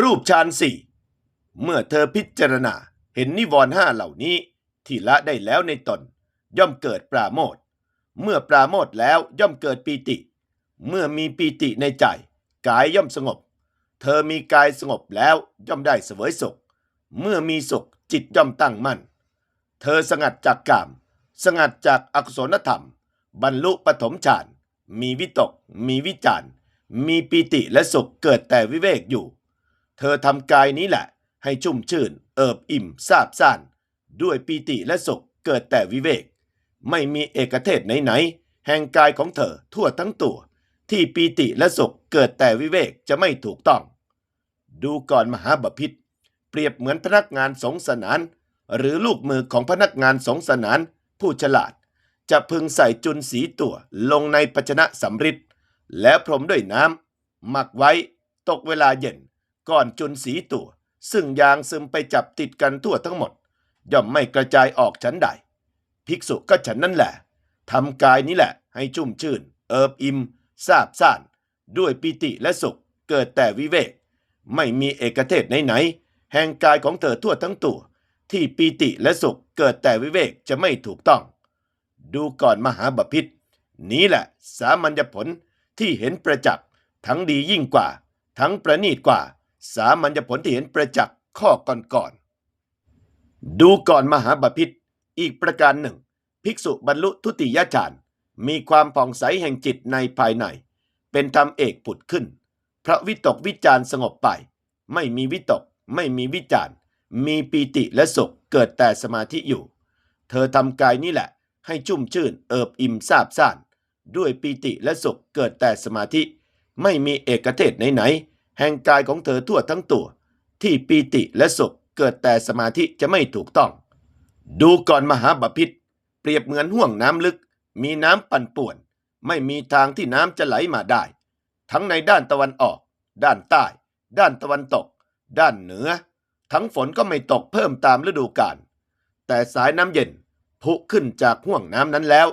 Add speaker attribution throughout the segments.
Speaker 1: รูปฌานสี่เมื่อเธอพิจารณาเห็นนิวรณ์ห้าเหล่านี้ ที่ละได้แล้วในตน ย่อมเกิดปราโมทเมื่อปราโมทแล้วย่อมเกิดปีติ เมื่อมีปีติในใจ กายย่อมสงบ เธอมีกายสงบแล้วย่อมได้เสวยสุข เมื่อมีสุขจิตย่อมตั้งมั่น เธอสงัดจากกาม สงัดจากอกุศลธรรม บรรลุปฐมฌาน มีวิตก มีวิจารมีปีติและสุขเกิดแต่วิเวกอยู่ เธอทำกายนี้แหละ ให้ชุ่มชื่น เอิบอิ่มซาบซ่าน ด้วยปีติและสุขเกิดแต่วิเวก ไม่มีเอกเทศไหนๆแห่งกายของเธอทั่วทั้งตัว ที่ปีติและสุขเกิดแต่วิเวกจะไม่ถูกต้อง ดูก่อนมหาบพิษเปรียบเหมือนพนักงานสงสนาน หรือลูกมือของพนักงานสงสนาน ผู้ฉลาด จะพึงใส่จุนสีตัวลงในภาชนะสำริดแล้วพรมด้วยน้ำหมักไว้ตกเวลาเย็น ก่อนจุนสีตัว ซึ่งยางซึมไปจับติดกันทั่วทั้งหมด ย่อมไม่กระจายออกชั้นใด ภิกษุก็ฉันนั่นแหละทำกายนี้แหละให้ชุ่มชื่น เอิบอิ่มซาบซ่าน ด้วยปิติและสุขเกิดแต่วิเวก ไม่มีเอกเทศไหนๆแห่งกายของเธอทั่วทั้งตัว ที่ปีติและสุขเกิดแต่วิเวกจะไม่ถูกต้อง ดูก่อนมหาบพิษนี้แหละสามัญญผลที่เห็นประจักษ์ทั้งดียิ่งกว่า ทั้งประณีตกว่า สามัญญผลที่เห็นประจักษ์ข้อก่อนๆดูก่อนมหาบพิษอีกประการหนึ่ง ภิกษุบรรลุทุติยฌานมีความผ่องใสแห่งจิตในภายใน เป็นธรรมเอกผุดขึ้น พระวิตกวิจารสงบไป ไม่มีวิตก ไม่มีวิจารมีปีติและสุขเกิดแต่สมาธิอยู่ เธอทำกายนี้แหละ ให้ชุ่มชื่นเอิบอิ่มซาบซ่าน ด้วยปีติและสุขเกิดแต่สมาธิ ไม่มีเอกเทศไหนๆ แห่งกายของเธอทั่วทั้งตัว ที่ปีติและสุขเกิดแต่สมาธิจะไม่ถูกต้อง ดูก่อนมหาบพิษเปรียบเหมือนห่วงน้ำลึก มีน้ำปั่นป่วน ไม่มีทางที่น้ำจะไหลมาได้ ทั้งในด้านตะวันออก ด้านใต้ ด้านตะวันตก ด้านเหนือ ทั้งฝนก็ไม่ตกเพิ่มตามฤดูกาลแต่สายน้ำเย็นพุขึ้นจากห่วงน้ำนั้นแล้ว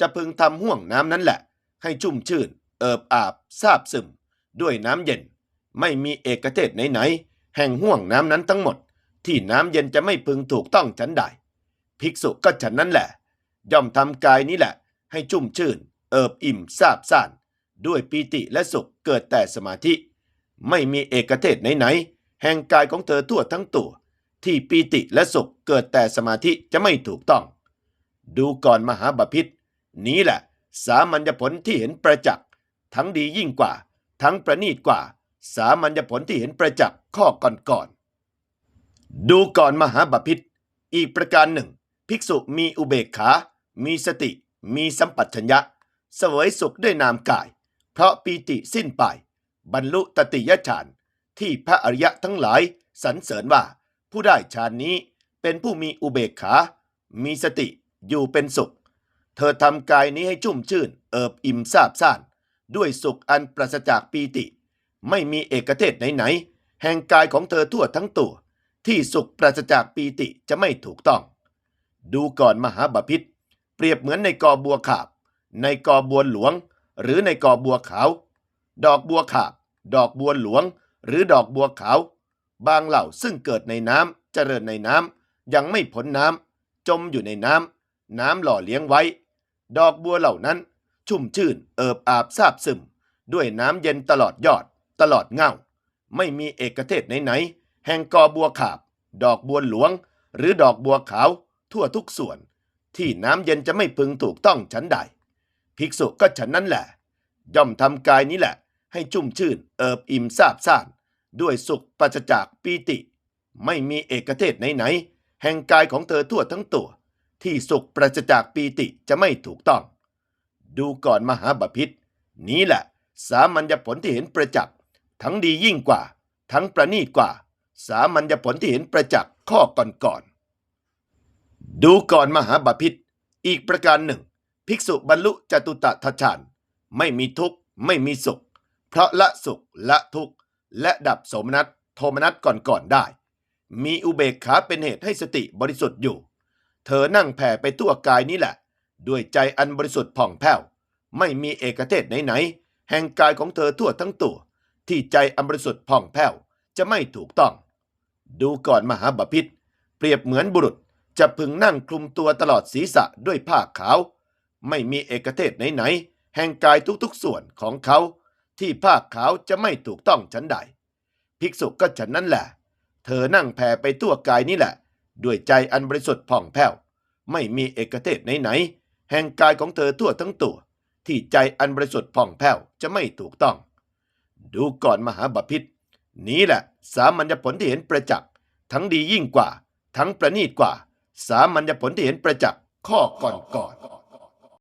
Speaker 1: จะพึงทำห่วงน้ำนั้นแหละ ให้ชุ่มชื่น เอิบอาบซาบซึม ด้วยน้ำเย็น ไม่มีเอกเทศไหนๆแห่งห่วงน้ำนั้นทั้งหมด ที่น้ำเย็นจะไม่พึงถูกต้องฉันใด ภิกษุก็ฉันนั้นแหละ ย่อมทำกายนี้แหละ ให้ชุ่มชื่น เอิบอิ่มซาบซ่าน ด้วยปีติและสุขเกิดแต่สมาธิ ไม่มีเอกเทศไหนๆแห่งกายของเธอทั่วทั้งตัว ที่ปีติและสุขเกิดแต่สมาธิจะไม่ถูกต้อง ดูก่อนมหาบพิษนี้แหละ สามัญญผลที่เห็นประจักษ์ทั้งดียิ่งกว่า ทั้งประณีตกว่า สามัญญผลที่เห็นประจักษ์ข้อก่อนๆดูก่อนมหาบพิษอีกประการหนึ่ง ภิกษุมีอุเบกขา มีสติ มีสัมปัชัญญะ เสวยสุขด้วยนามกาย เพราะปีติสิ้นไป บรรลุตติยฌานที่พระอริยะทั้งหลายสรรเสริญว่า ผู้ได้ฌานนี้เป็นผู้มีอุเบกขา มีสติอยู่เป็นสุข เธอทำกายนี้ให้ชุ่มชื่น เอิบอิ่มซาบซ่าน ด้วยสุขอันปราศจากปีติ ไม่มีเอกเทศไหนๆแห่งกายของเธอทั่วทั้งตัว ที่สุขปราศจากปีติจะไม่ถูกต้อง ดูก่อนมหาบพิษเปรียบเหมือนในกอบัวขาบ ในกอบัวหลวง หรือในกอบัวขาว ดอกบัวขาบ ดอกบัวหลวง หรือดอกบัวขาว บางเหล่าซึ่งเกิดในน้ำเจริญในน้ำยังไม่พ้นน้ำจมอยู่ในน้ำน้ำหล่อเลี้ยงไว้ ดอกบัวเหล่านั้น ชุ่มชื่นเอิบอาบซาบซึม ด้วยน้ำเย็นตลอดยอด ตลอดเงาไม่มีเอกเทศไหนๆแห่งกอบัวขาบ ดอกบัวหลวง หรือดอกบัวขาว ทั่วทุกส่วน ที่น้ำเย็นจะไม่พึงถูกต้องฉันใด ภิกษุก็ฉันนั้นแหละ ย่อมทำกายนี้แหละ ให้ชุ่มชื่น เอิบอิ่มซาบซ่าน ด้วยสุขปราศจากปีติ ไม่มีเอกเทศไหนๆแห่งกายของเธอทั่วทั้งตัว ที่สุขปราศจากปีติจะไม่ถูกต้อง ดูก่อนมหาบพิษนี้แหละ สามัญญผลที่เห็นประจักษ์ ทั้งดียิ่งกว่า ทั้งประณีตกว่า สามัญญผลที่เห็นประจักษ์ข้อก่อนๆดูก่อนมหาบพิษอีกประการหนึ่ง ภิกษุบรรลุจตุตถฌานไม่มีทุกข์ไม่มีสุข เพราะละสุขละทุกข์ และดับโสมนัสโทมนัสก่อนๆได้ มีอุเบกขาเป็นเหตุให้สติบริสุทธิ์อยู่ เธอนั่งแผ่ไปทั่วกายนี้แหละ ด้วยใจอันบริสุทธิ์ผ่องแผ้ว ไม่มีเอกเทศไหนๆแห่งกายของเธอทั่วทั้งตัว ที่ใจอันบริสุทธิ์ผ่องแผ้วจะไม่ถูกต้อง ดูก่อนมหาบพิษเปรียบเหมือนบุรุษจะพึงนั่งคลุมตัวตลอดศีรษะด้วยผ้าขาว ไม่มีเอกเทศไหนๆแห่งกายทุกๆส่วนของเขา ที่ผ้าขาวจะไม่ถูกต้องชั้นใด ภิกษุก็ฉันนั้นแหละ เธอนั่งแผ่ไปทั่วกายนี่แหละ ด้วยใจอันบริสุทธิ์ผ่องแผ้ว ไม่มีเอกเทศไหนๆแห่งกายของเธอทั่วทั้งตัว ที่ใจอันบริสุทธิ์ผ่องแผ้วจะไม่ถูกต้อง ดูก่อนมหาบพิษนี้แหละ สามัญญผลที่เห็นประจักษ์ทั้งดียิ่งกว่า ทั้งประณีตกว่า สามัญญผลที่เห็นประจักษ์ข้อก่อนก่อน